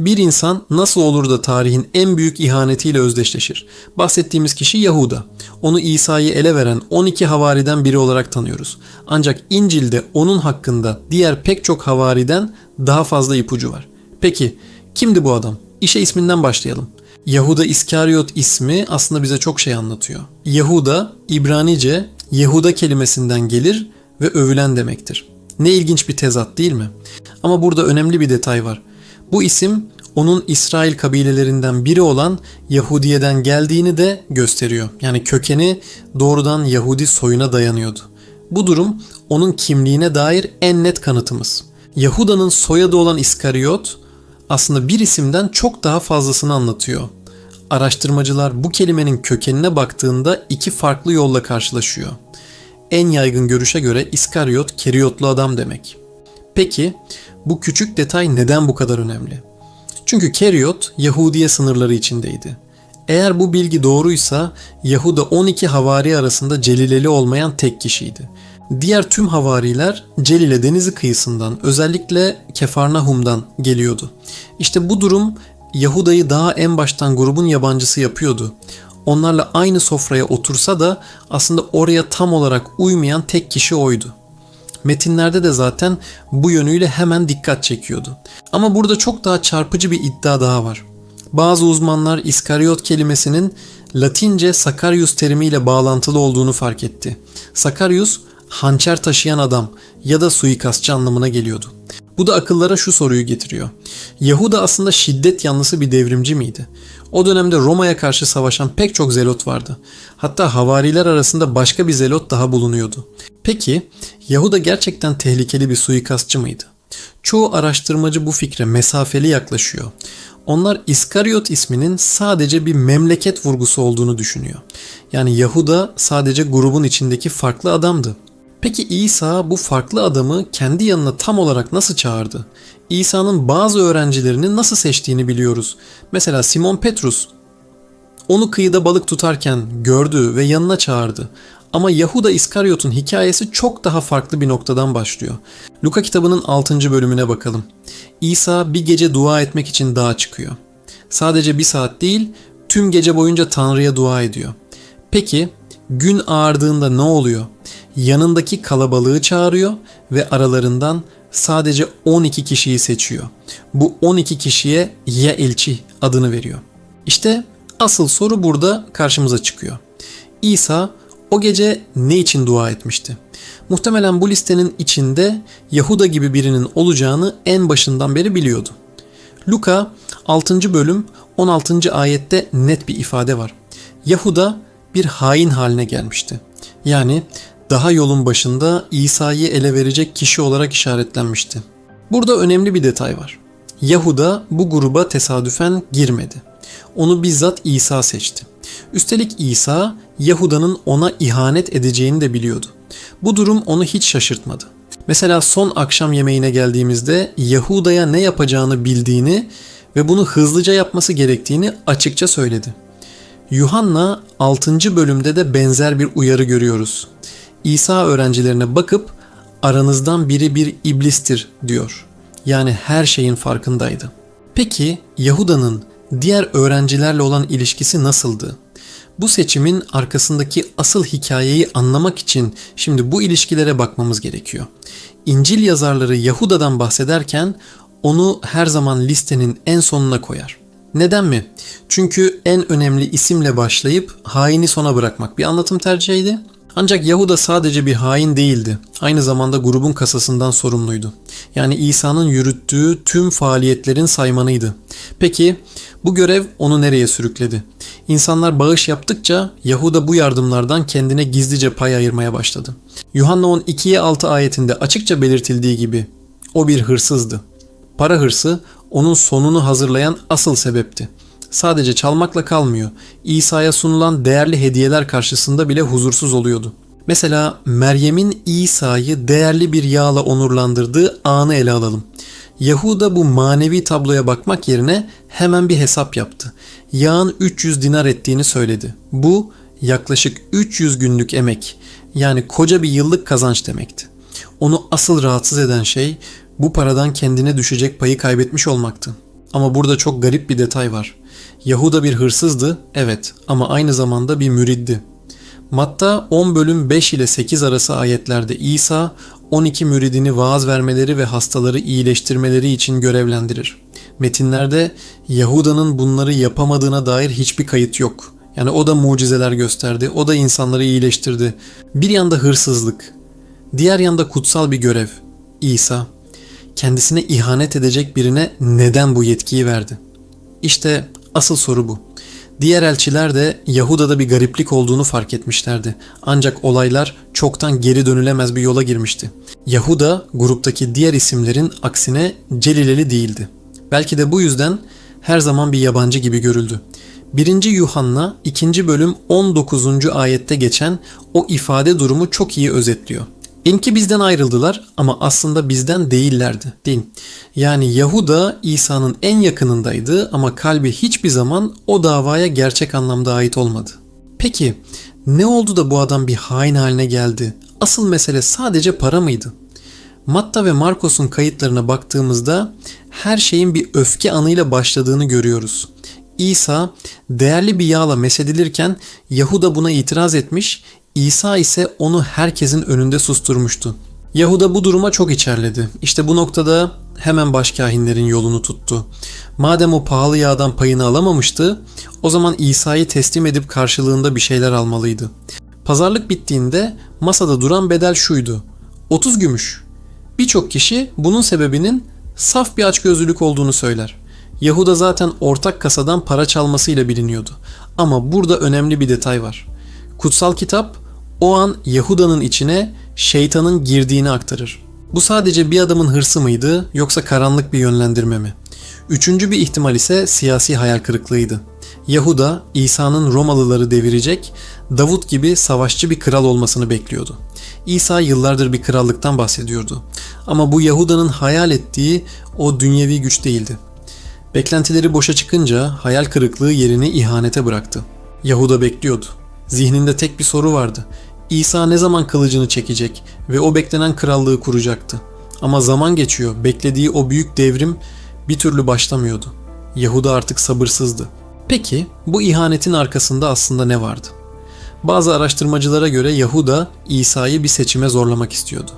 Bir insan nasıl olur da tarihin en büyük ihanetiyle özdeşleşir? Bahsettiğimiz kişi Yahuda. Onu İsa'yı ele veren 12 havariden biri olarak tanıyoruz. Ancak İncil'de onun hakkında diğer pek çok havariden daha fazla ipucu var. Peki kimdi bu adam? İşe isminden başlayalım. Yahuda İskaryot ismi aslında bize çok şey anlatıyor. Yahuda İbranice Yehuda kelimesinden gelir ve övülen demektir. Ne ilginç bir tezat değil mi? Ama burada önemli bir detay var. Bu isim onun İsrail kabilelerinden biri olan Yahudiye'den geldiğini de gösteriyor. Yani kökeni doğrudan Yahudi soyuna dayanıyordu. Bu durum onun kimliğine dair en net kanıtımız. Yahuda'nın soyadı olan İskaryot aslında bir isimden çok daha fazlasını anlatıyor. Araştırmacılar bu kelimenin kökenine baktığında iki farklı yolla karşılaşıyor. En yaygın görüşe göre İskaryot keriyotlu adam demek. Peki bu küçük detay neden bu kadar önemli? Çünkü Keriyot Yahudiye sınırları içindeydi. Eğer bu bilgi doğruysa Yahuda 12 havari arasında Celileli olmayan tek kişiydi. Diğer tüm havariler Celile denizi kıyısından özellikle Kefarnahum'dan geliyordu. İşte bu durum Yahuda'yı daha en baştan grubun yabancısı yapıyordu. Onlarla aynı sofraya otursa da aslında oraya tam olarak uymayan tek kişi oydu. Metinlerde de zaten bu yönüyle hemen dikkat çekiyordu. Ama burada çok daha çarpıcı bir iddia daha var. Bazı uzmanlar İskaryot kelimesinin Latince Sakarius terimiyle bağlantılı olduğunu fark etti. Sakarius hançer taşıyan adam ya da suikastçı anlamına geliyordu. Bu da akıllara şu soruyu getiriyor. Yahuda aslında şiddet yanlısı bir devrimci miydi? O dönemde Roma'ya karşı savaşan pek çok zelot vardı. Hatta havariler arasında başka bir zelot daha bulunuyordu. Peki Yahuda gerçekten tehlikeli bir suikastçı mıydı? Çoğu araştırmacı bu fikre mesafeli yaklaşıyor. Onlar İskaryot isminin sadece bir memleket vurgusu olduğunu düşünüyor. Yani Yahuda sadece grubun içindeki farklı adamdı. Peki İsa bu farklı adamı kendi yanına tam olarak nasıl çağırdı? İsa'nın bazı öğrencilerini nasıl seçtiğini biliyoruz. Mesela Simon Petrus onu kıyıda balık tutarken gördü ve yanına çağırdı. Ama Yahuda İskaryot'un hikayesi çok daha farklı bir noktadan başlıyor. Luka kitabının 6. bölümüne bakalım. İsa bir gece dua etmek için dağa çıkıyor. Sadece bir saat değil, tüm gece boyunca Tanrı'ya dua ediyor. Peki gün ağardığında ne oluyor? Yanındaki kalabalığı çağırıyor ve aralarından sadece 12 kişiyi seçiyor. Bu 12 kişiye ya elçi adını veriyor. İşte asıl soru burada karşımıza çıkıyor. İsa o gece ne için dua etmişti? Muhtemelen bu listenin içinde Yahuda gibi birinin olacağını en başından beri biliyordu. Luka 6. bölüm 16. ayette net bir ifade var. Yahuda bir hain haline gelmişti. Yani daha yolun başında İsa'yı ele verecek kişi olarak işaretlenmişti. Burada önemli bir detay var. Yahuda bu gruba tesadüfen girmedi. Onu bizzat İsa seçti. Üstelik İsa Yahuda'nın ona ihanet edeceğini de biliyordu. Bu durum onu hiç şaşırtmadı. Mesela son akşam yemeğine geldiğimizde Yahuda'ya ne yapacağını bildiğini ve bunu hızlıca yapması gerektiğini açıkça söyledi. Yuhanna 6. bölümde de benzer bir uyarı görüyoruz. İsa öğrencilerine bakıp aranızdan biri bir iblistir diyor. Yani her şeyin farkındaydı. Peki Yahuda'nın diğer öğrencilerle olan ilişkisi nasıldı? Bu seçimin arkasındaki asıl hikayeyi anlamak için şimdi bu ilişkilere bakmamız gerekiyor. İncil yazarları Yahuda'dan bahsederken onu her zaman listenin en sonuna koyar. Neden mi? Çünkü en önemli isimle başlayıp haini sona bırakmak bir anlatım tercihiydi. Ancak Yahuda sadece bir hain değildi. Aynı zamanda grubun kasasından sorumluydu. Yani İsa'nın yürüttüğü tüm faaliyetlerin saymanıydı. Peki bu görev onu nereye sürükledi? İnsanlar bağış yaptıkça Yahuda bu yardımlardan kendine gizlice pay ayırmaya başladı. Yuhanna 12'ye 6 ayetinde açıkça belirtildiği gibi o bir hırsızdı. Para hırsı onun sonunu hazırlayan asıl sebepti. Sadece çalmakla kalmıyor. İsa'ya sunulan değerli hediyeler karşısında bile huzursuz oluyordu. Mesela Meryem'in İsa'yı değerli bir yağla onurlandırdığı anı ele alalım. Yahuda bu manevi tabloya bakmak yerine hemen bir hesap yaptı. Yağın 300 dinar ettiğini söyledi. Bu yaklaşık 300 günlük emek yani koca bir yıllık kazanç demekti. Onu asıl rahatsız eden şey bu paradan kendine düşecek payı kaybetmiş olmaktı. Ama burada çok garip bir detay var. Yahuda bir hırsızdı, evet ama aynı zamanda bir müriddi. Matta 10 bölüm 5 ile 8 arası ayetlerde İsa 12 müridini vaaz vermeleri ve hastaları iyileştirmeleri için görevlendirir. Metinlerde Yahuda'nın bunları yapamadığına dair hiçbir kayıt yok. Yani o da mucizeler gösterdi, o da insanları iyileştirdi. Bir yanda hırsızlık, diğer yanda kutsal bir görev. İsa kendisine ihanet edecek birine neden bu yetkiyi verdi? İşte asıl soru bu. Diğer elçiler de Yahuda'da bir gariplik olduğunu fark etmişlerdi. Ancak olaylar çoktan geri dönülemez bir yola girmişti. Yahuda gruptaki diğer isimlerin aksine Celileli değildi. Belki de bu yüzden her zaman bir yabancı gibi görüldü. 1. Yuhanna 2. bölüm 19. ayette geçen o ifade durumu çok iyi özetliyor. İnki bizden ayrıldılar ama aslında bizden değillerdi. Değil. Yani Yahuda İsa'nın en yakınındaydı ama kalbi hiçbir zaman o davaya gerçek anlamda ait olmadı. Peki ne oldu da bu adam bir hain haline geldi? Asıl mesele sadece para mıydı? Matta ve Markos'un kayıtlarına baktığımızda her şeyin bir öfke anıyla başladığını görüyoruz. İsa değerli bir yağla mesedilirken Yahuda buna itiraz etmiş, İsa ise onu herkesin önünde susturmuştu. Yahuda bu duruma çok içerledi. İşte bu noktada hemen başkahinlerin yolunu tuttu. Madem o pahalı yağdan payını alamamıştı, o zaman İsa'yı teslim edip karşılığında bir şeyler almalıydı. Pazarlık bittiğinde masada duran bedel şuydu. 30 gümüş. Birçok kişi bunun sebebinin saf bir açgözlülük olduğunu söyler. Yahuda zaten ortak kasadan para çalmasıyla biliniyordu. Ama burada önemli bir detay var. Kutsal kitap o an Yahuda'nın içine şeytanın girdiğini aktarır. Bu sadece bir adamın hırsı mıydı yoksa karanlık bir yönlendirme mi? Üçüncü bir ihtimal ise siyasi hayal kırıklığıydı. Yahuda İsa'nın Romalıları devirecek, Davut gibi savaşçı bir kral olmasını bekliyordu. İsa yıllardır bir krallıktan bahsediyordu. Ama bu Yahuda'nın hayal ettiği o dünyevi güç değildi. Beklentileri boşa çıkınca hayal kırıklığı yerini ihanete bıraktı. Yahuda bekliyordu. Zihninde tek bir soru vardı. İsa ne zaman kılıcını çekecek ve o beklenen krallığı kuracaktı. Ama zaman geçiyor. Beklediği o büyük devrim bir türlü başlamıyordu. Yahuda artık sabırsızdı. Peki bu ihanetin arkasında aslında ne vardı? Bazı araştırmacılara göre Yahuda İsa'yı bir seçime zorlamak istiyordu.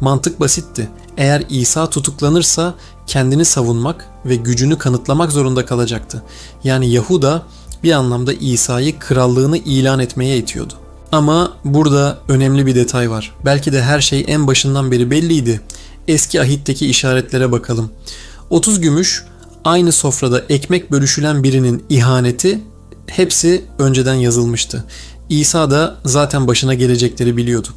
Mantık basitti. Eğer İsa tutuklanırsa kendini savunmak ve gücünü kanıtlamak zorunda kalacaktı. Yani Yahuda bir anlamda İsa'yı krallığını ilan etmeye itiyordu. Ama burada önemli bir detay var. Belki de her şey en başından beri belliydi. Eski ahitteki işaretlere bakalım. 30 gümüş aynı sofrada ekmek bölüşülen birinin ihaneti hepsi önceden yazılmıştı. İsa da zaten başına gelecekleri biliyordu.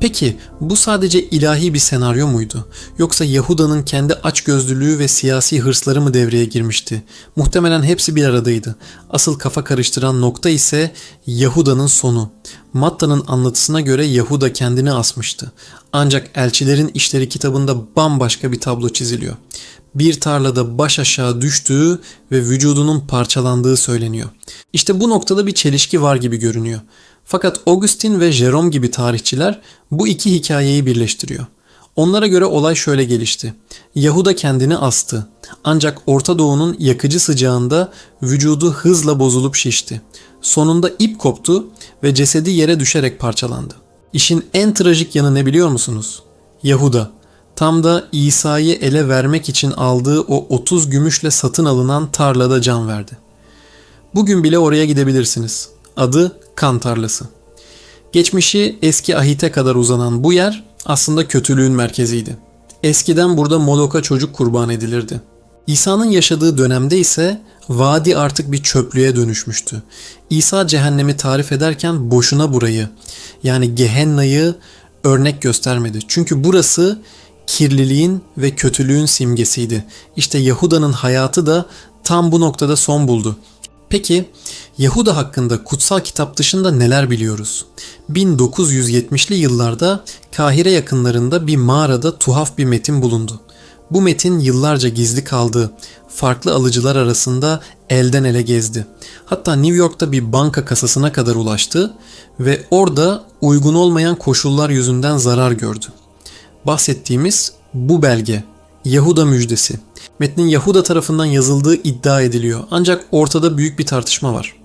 Peki bu sadece ilahi bir senaryo muydu? Yoksa Yahuda'nın kendi açgözlülüğü ve siyasi hırsları mı devreye girmişti? Muhtemelen hepsi bir aradaydı. Asıl kafa karıştıran nokta ise Yahuda'nın sonu. Matta'nın anlatısına göre Yahuda kendini asmıştı. Ancak elçilerin işleri kitabında bambaşka bir tablo çiziliyor. Bir tarlada baş aşağı düştüğü ve vücudunun parçalandığı söyleniyor. İşte bu noktada bir çelişki var gibi görünüyor. Fakat Augustin ve Jerome gibi tarihçiler bu iki hikayeyi birleştiriyor. Onlara göre olay şöyle gelişti. Yahuda kendini astı. Ancak Orta Doğu'nun yakıcı sıcağında vücudu hızla bozulup şişti. Sonunda ip koptu ve cesedi yere düşerek parçalandı. İşin en trajik yanı ne biliyor musunuz? Yahuda tam da İsa'yı ele vermek için aldığı o 30 gümüşle satın alınan tarlada can verdi. Bugün bile oraya gidebilirsiniz. Adı kan tarlası. Geçmişi eski ahite kadar uzanan bu yer aslında kötülüğün merkeziydi. Eskiden burada Molok'a çocuk kurban edilirdi. İsa'nın yaşadığı dönemde ise vadi artık bir çöplüğe dönüşmüştü. İsa cehennemi tarif ederken boşuna burayı yani Gehenna'yı örnek göstermedi. Çünkü burası kirliliğin ve kötülüğün simgesiydi. İşte Yahuda'nın hayatı da tam bu noktada son buldu. Peki Yahuda hakkında kutsal kitap dışında neler biliyoruz? 1970'li yıllarda Kahire yakınlarında bir mağarada tuhaf bir metin bulundu. Bu metin yıllarca gizli kaldı. Farklı alıcılar arasında elden ele gezdi. Hatta New York'ta bir banka kasasına kadar ulaştı ve orada uygun olmayan koşullar yüzünden zarar gördü. Bahsettiğimiz bu belge Yahuda müjdesi. Metnin Yahuda tarafından yazıldığı iddia ediliyor. Ancak ortada büyük bir tartışma var.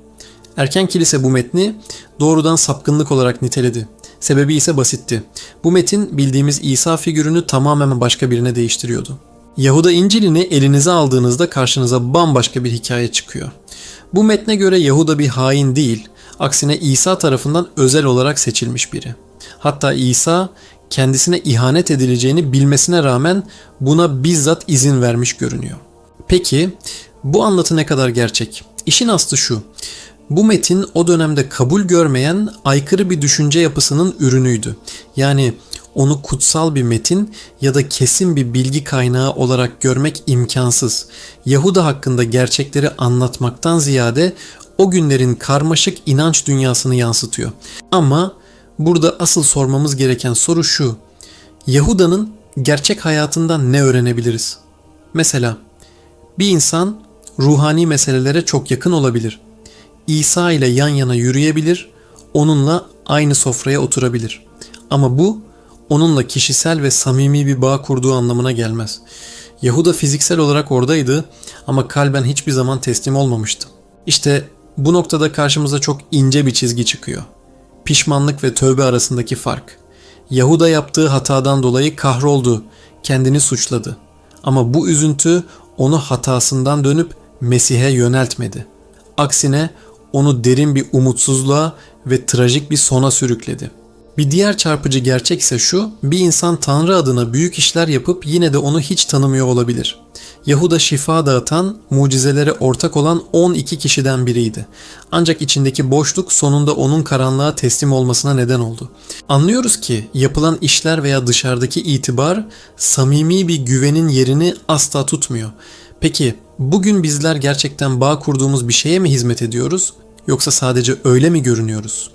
Erken kilise bu metni doğrudan sapkınlık olarak niteledi. Sebebi ise basitti. Bu metin bildiğimiz İsa figürünü tamamen başka birine değiştiriyordu. Yahuda İncil'ini elinize aldığınızda karşınıza bambaşka bir hikaye çıkıyor. Bu metne göre Yahuda bir hain değil, aksine İsa tarafından özel olarak seçilmiş biri. Hatta İsa kendisine ihanet edileceğini bilmesine rağmen buna bizzat izin vermiş görünüyor. Peki bu anlatı ne kadar gerçek? İşin aslı şu. Bu metin o dönemde kabul görmeyen aykırı bir düşünce yapısının ürünüydü. Yani onu kutsal bir metin ya da kesin bir bilgi kaynağı olarak görmek imkansız. Yahuda hakkında gerçekleri anlatmaktan ziyade o günlerin karmaşık inanç dünyasını yansıtıyor. Ama burada asıl sormamız gereken soru şu. Yahuda'nın gerçek hayatından ne öğrenebiliriz? Mesela bir insan ruhani meselelere çok yakın olabilir. İsa ile yan yana yürüyebilir, onunla aynı sofraya oturabilir. Ama bu onunla kişisel ve samimi bir bağ kurduğu anlamına gelmez. Yahuda fiziksel olarak oradaydı ama kalben hiçbir zaman teslim olmamıştı. İşte bu noktada karşımıza çok ince bir çizgi çıkıyor. Pişmanlık ve tövbe arasındaki fark. Yahuda yaptığı hatadan dolayı kahroldu, kendini suçladı. Ama bu üzüntü onu hatasından dönüp Mesih'e yöneltmedi. Aksine onu derin bir umutsuzluğa ve trajik bir sona sürükledi. Bir diğer çarpıcı gerçek ise şu, bir insan Tanrı adına büyük işler yapıp yine de onu hiç tanımıyor olabilir. Yahuda şifa dağıtan, mucizelere ortak olan 12 kişiden biriydi. Ancak içindeki boşluk sonunda onun karanlığa teslim olmasına neden oldu. Anlıyoruz ki yapılan işler veya dışarıdaki itibar samimi bir güvenin yerini asla tutmuyor. Peki bugün bizler gerçekten bağ kurduğumuz bir şeye mi hizmet ediyoruz yoksa sadece öyle mi görünüyoruz?